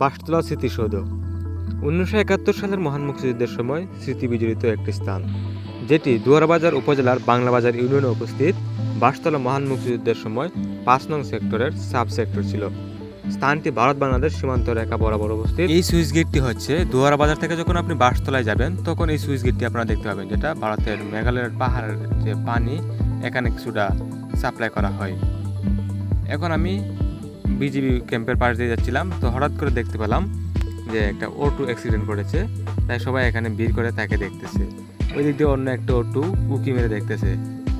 বাসতলা স্মৃতিসৌধ। উনিশশো একাত্তর সালের মহান মুক্তিযুদ্ধের সময় স্মৃতি বিজড়িত একটি স্থান, যেটি দুয়ারবাজার উপজেলার বাংলাবাজার ইউনিয়নে উপস্থিত। বাসতলা মহান মুক্তিযুদ্ধের সময় পাঁচ নং সেক্টরের সাব সেক্টর ছিল। স্থানটি ভারত বাংলাদেশ সীমান্ত রেখা বরাবর অবস্থিত। এই সুইচ গেটটি হচ্ছে দুয়ারা বাজার থেকে যখন আপনি বাসতলায় যাবেন, তখন এই সুইচ গেটটি আপনারা দেখতে পাবেন, যেটা ভারতের মেঘালয়ের পাহাড়ের যে পানি, এখানে কিছুটা সাপ্লাই করা হয়। এখন আমি বিজিবি ক্যাম্পের পাশ দিয়ে যাচ্ছিলাম, তো হঠাৎ করে দেখতে পেলাম যে একটা অটো অ্যাক্সিডেন্ট করেছে তাই সবাই এখানে ভিড় করে তাকে দেখতেছে। ওই দিক দিয়ে অন্য একটা অটো উকি মেরে দেখতেছে।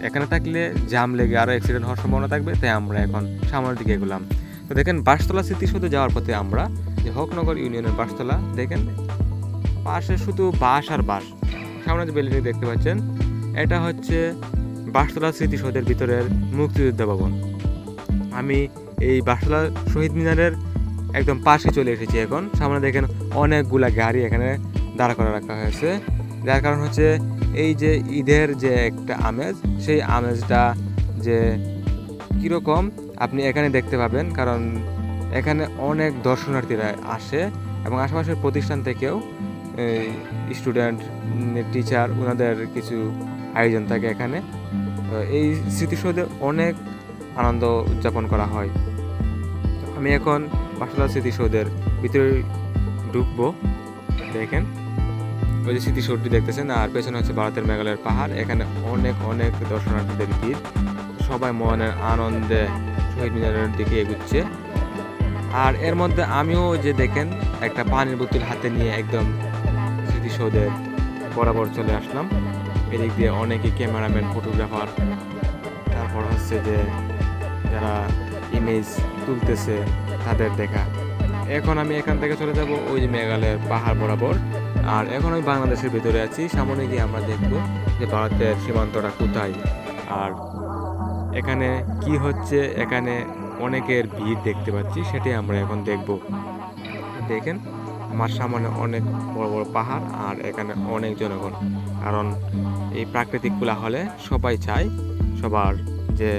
এখানে থাকলে জাম লেগে আরও অ্যাক্সিডেন্ট হওয়ার সম্ভাবনা থাকবে, তাই আমরা এখন সামনের দিকে এগোলাম। তো দেখেন বাসতলা স্মৃতিসৌধে যাওয়ার পথে আমরা যে হকনগর ইউনিয়নের বাসতলা দেখেন, পাশে শুধু বাস আর বাস সামনে যে বিল্ডিং দেখতে পাচ্ছেন, এটা হচ্ছে বাসতলা স্মৃতিসৌধের ভিতরের মুক্তিযোদ্ধা ভবন। আমি এই বাসতলা শহীদ মিনারের একদম পাশে চলে এসেছি এখন। সামনে দেখেন অনেকগুলা গাড়ি এখানে দাঁড় করে রাখা হয়েছে। যার কারণ হচ্ছে এই যে ঈদের যে একটা আমেজ, সেই আমেজটা যে কীরকম আপনি এখানে দেখতে পাবেন। কারণ এখানে অনেক দর্শনার্থীরা আসে এবং আশেপাশের প্রতিষ্ঠান থেকেও স্টুডেন্ট টিচার ওনাদের কিছু আয়োজন থাকে এখানে। এই স্মৃতিসৌধে অনেক আনন্দ উদযাপন করা হয়। আমি এখন বাসলা স্মৃতিসৌধের ভিতরে ঢুকবো। দেখেন, ওই যে স্মৃতিসৌধটি দেখতেছেন, আর পেছনে হচ্ছে ভারতের মেঘালয়ের পাহাড়। এখানে অনেক অনেক দর্শনার্থীদের ভিড়। সবাই মনের আনন্দে শহীদ মিনারের দিকে এগুচ্ছে। আর এর মধ্যে আমিও যে দেখেন, একটা পানির বোতল হাতে নিয়ে একদম স্মৃতিসৌধের বরাবর চলে আসলাম। এদিক দিয়ে অনেকে ক্যামেরাম্যান, ফটোগ্রাফার, তারপর হচ্ছে যে যারা ইমেজ তুলতেছে তাদের দেখা। এখন আমি এখান থেকে চলে যাব ওই মেঘালয়ের পাহাড় বরাবর। আর এখন আমি বাংলাদেশের ভিতরে আছি, সামনে গিয়ে আমরা দেখব যে ভারতের সীমান্তটা কোথায়। আর এখানে কি হচ্ছে, এখানে অনেকের ভিড় দেখতে পাচ্ছি, সেটাই আমরা এখন দেখব। দেখেন, আমার সামনে অনেক বড় বড় পাহাড় আর এখানে অনেক জনগণ। কারণ এই প্রাকৃতিক কুলা হলে সবাই চায় সবার যে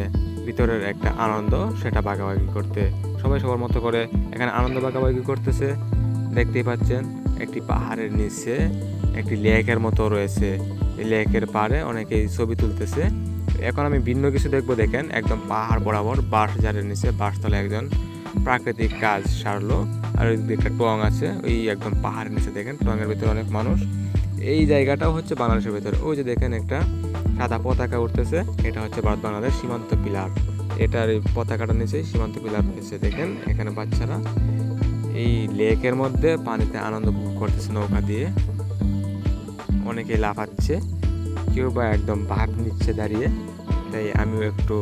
ভিতরের একটা আনন্দ, সেটা ভাগাভাগি করতে। সবাই সবার মতো করে এখানে আনন্দ ভাগাভাগি করতেছে। দেখতেই পাচ্ছেন, একটি পাহাড়ের নিচে একটি লেকের মতো রয়েছে। এই লেকের পাড়ে অনেকেই ছবি তুলতেছে। এখন আমি ভিন্ন কিছু দেখব, দেখেন, একদম পাহাড় বরাবর বাঁশ ঝাড়ের নিচে বাঁশতলে একজন প্রাকৃতিক কাজ সারলো। আর ওই একটা টং আছে, ওই একদম পাহাড়ের নিচে, দেখেন টঙের ভিতরে অনেক মানুষ। এই জায়গাটাও হচ্ছে বাংলাদেশের ভিতরে। ওই যে দেখেন একটা সাদা পতাকা উঠতেছে, এটা হচ্ছে ভারত বাংলাদেশ সীমান্ত পিলার। এটার এই পতাকাটার নিচে সীমান্ত পিলার রয়েছে দেখেন এখানে বাচ্চারা এই লেকের মধ্যে পানিতে আনন্দ উপভোগ করতেছে নৌকা দিয়ে। অনেকে লাফাচ্ছে, কেউ বা একদম ভাব নিচ্ছে দাঁড়িয়ে। তাই আমিও একটু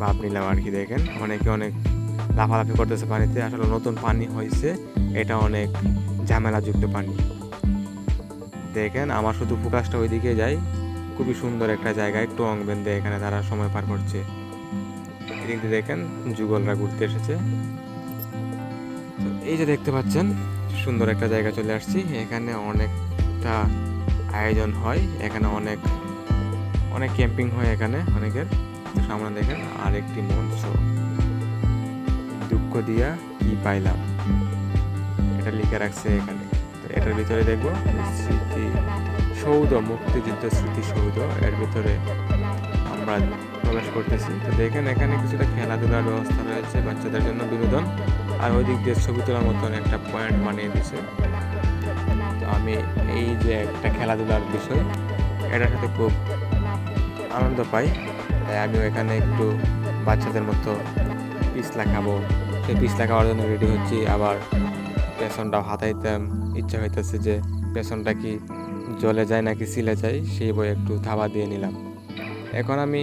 ভাব নিলাম আর কি, দেখেন। অনেকে অনেক লাফালাফি করতেছে পানিতে, আসলে নতুন পানি হয়েছে, এটা অনেক ঝামেলাযুক্ত পানি। দেখেন, আমার শুধু ফোকাসটা ওইদিকে যাই খুবই সুন্দর একটা জায়গা, একটু অং বেঁধে এখানে তারা সময় পার করছে। এদিক দেখেন, যুগলরা ঘুরতে এসেছে। এই যে দেখতে পাচ্ছেন, সুন্দর একটা জায়গা চলে আসছি। এখানে অনেকটা আয়োজন হয়, এখানে অনেক অনেক ক্যাম্পিং হয় এখানে অনেকের। সামনে দেখেন, আরেকটি মঞ্চ। দুঃখ দিয়া কি পাইলাম? এটা লিখে রাখছে এখানে। এটার ভিতরে দেখব, স্মৃতি, সৌধ, মুক্তিযুদ্ধ স্মৃতিসৌধ এর ভিতরে আমরা প্রবেশ করতেছি। তো দেখেন, এখানে কিছুটা খেলাধুলার ব্যবস্থা রয়েছে বাচ্চাদের জন্য বিনোদন। আর ওই দিক দিয়ে ছবি তোলার মতন একটা পয়েন্ট বানিয়ে দিছে। তো আমি এই যে একটা খেলাধুলার বিষয়, এটার সাথে খুব আনন্দ পাই। তাই আমিও এখানে একটু বাচ্চাদের মতো পিছলা খাব। সেই পিছলা খাওয়ার জন্য রেডি হচ্ছি, আবার পেছনটাও হাতাইতাম, ইচ্ছা হইতেছে যে পেছনটা কি জলে যায় নাকি সিলে যায়, সেই বই একটু থাবা দিয়ে নিলাম। এখন আমি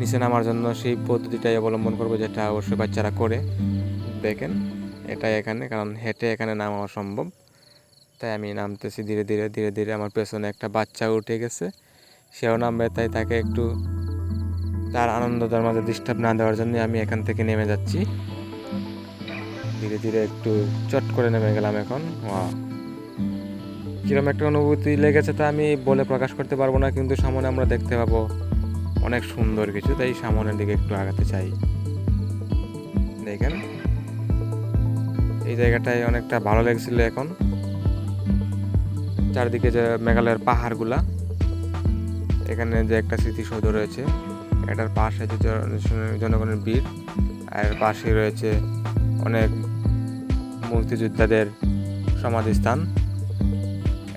নিচে নামার জন্য সেই পদ্ধতিটাই অবলম্বন করব, যেটা অবশ্যই বাচ্চারা করে। দেখেন, এটাই এখানে, কারণ হেঁটে এখানে নামা অসম্ভব। তাই আমি নামতেছি ধীরে ধীরে ধীরে ধীরে আমার পেছনে একটা বাচ্চা উঠে গেছে। সেও নামবে, তাই তাকে একটু তার আনন্দতার মাঝে ডিস্টার্ব না দেওয়ার জন্য আমি এখান থেকে নেমে যাচ্ছি। ধীরে ধীরে একটু চট করে নেমে গেলাম এখন। ওয়া একটা অনুভূতি লেগেছে তা আমি বলে প্রকাশ করতে পারব না, কিন্তু সামনে আমরা দেখতে পাবো অনেক সুন্দর কিছু, তাই সামনের দিকে একটু আগাতে চাই। দেখেন। এই জায়গাটায় অনেকটা ভালো লেগেছিল এখন। চারদিকে যে মেঘালয়ের পাহাড়গুলা, এখানে যে একটা স্মৃতিসৌধ রয়েছে, এটার পাশে যে জন- জনগণের ভিড়, আর পাশে রয়েছে অনেক মুক্তিযোদ্ধাদের সমাধিস্থান।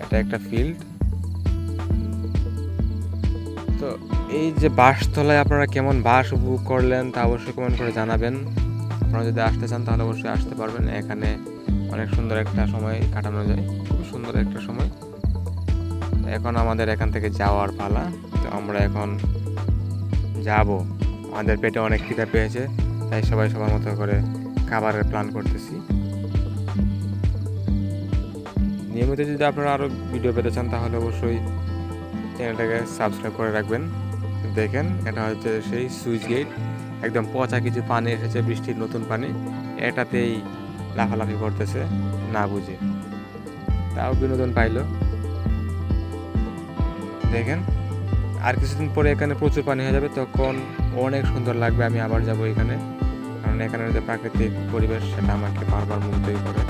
এটা একটা ফিল্ড তো এই যে বাসতলায় আপনারা কেমন বাস উপভোগ করলেন তা অবশ্যই কমেন্ট করে জানাবেন। আপনারা যদি আসতে চান তাহলে অবশ্যই আসতে পারবেন। এখানে অনেক সুন্দর একটা সময় কাটানো যায়। খুব সুন্দর একটা সময়। এখন আমাদের এখান থেকে যাওয়ার পালা। তো আমরা এখন যাব। আমাদের পেটে অনেক খিদা পেয়েছে, তাই সবাই সবার মতো করে খাবারের প্ল্যান করতেছি। নিয়মিত যদি আপনারা আরও ভিডিও পেতে চান, তাহলে অবশ্যই চ্যানেলটাকে সাবস্ক্রাইব করে রাখবেন। দেখেন, এটা হচ্ছে সেই সুইচ গেট একদম পচা কিছু পানি এসেছে, বৃষ্টির নতুন পানি। এটাতেই লাফালাফি করতেছে, না বুঝে। তাও বিনোদন পাইলো। দেখেন, আর কিছুদিন পরে এখানে প্রচুর পানি হয়ে যাবে, তখন অনেক সুন্দর লাগবে, আমি আবার যাব এখানে। কারণ এখানে যে প্রাকৃতিক পরিবেশ, সেটা আমাকে বারবার মুগ্ধই করে।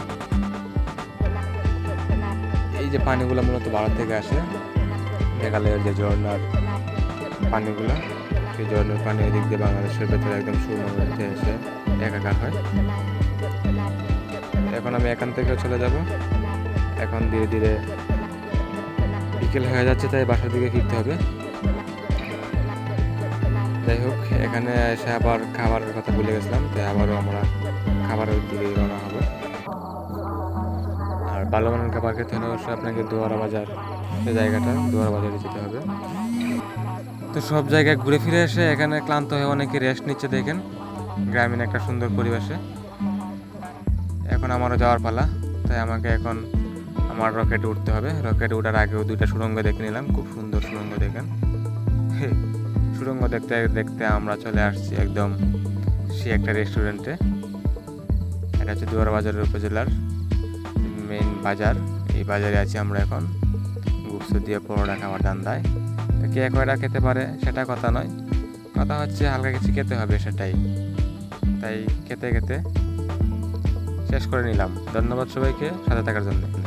এই যে পানিগুলো মূলত ভারত থেকে আসে মেঘালয়ের যে ঝর্ণার পানিগুলো, সেই ঝর্ণার পানি এদিক দিয়ে বাংলাদেশের ভেতরে একদম সুন্দর মধ্যে এসে একাকার হয়। এখন আমি এখান থেকে চলে যাব। এখন ধীরে ধীরে বিকেল হয়ে যাচ্ছে, তাই বাসার দিকে ফিরতে হবে। যাই হোক, এখানে এসে আবার খাবারের কথা ভুলে গেছিলাম, তাই আবারও আমরা খাবারের দিকে রওনা হব। ভালো মানের খাবার খেতে হলে অবশ্যই আপনাকে দুয়ারা বাজার জায়গাটা, দুয়ারা বাজারে যেতে হবে। তো সব জায়গায় ঘুরে ফিরে এসে এখানে ক্লান্ত হয়ে অনেকে রেস্ট নিচ্ছে দেখেন, গ্রামীণ একটা সুন্দর পরিবেশে। এখন আমারও যাওয়ার পালা, তাই আমাকে এখন আমার রকেটে উঠতে হবে। রকেটে ওঠার আগেও দুইটা সুড়ঙ্গ দেখে নিলাম, খুব সুন্দর সুড়ঙ্গ দেখেন। সুড়ঙ্গ দেখতে দেখতে আমরা চলে আসছি একদম সে একটা রেস্টুরেন্টে এটা হচ্ছে দুয়ারা বাজারের উপজেলার মেইন বাজার। এই বাজারে আছি আমরা এখন। গুপ্ত দিয়ে পরোটা খাওয়ার ধান্দায়। তো কে কয়টা খেতে পারে সেটা কথা নয়। কথা হচ্ছে হালকা কিছু খেতে হবে সেটাই। তাই খেতে খেতে শেষ করে নিলাম। ধন্যবাদ সবাইকে, সাথে থাকার জন্য।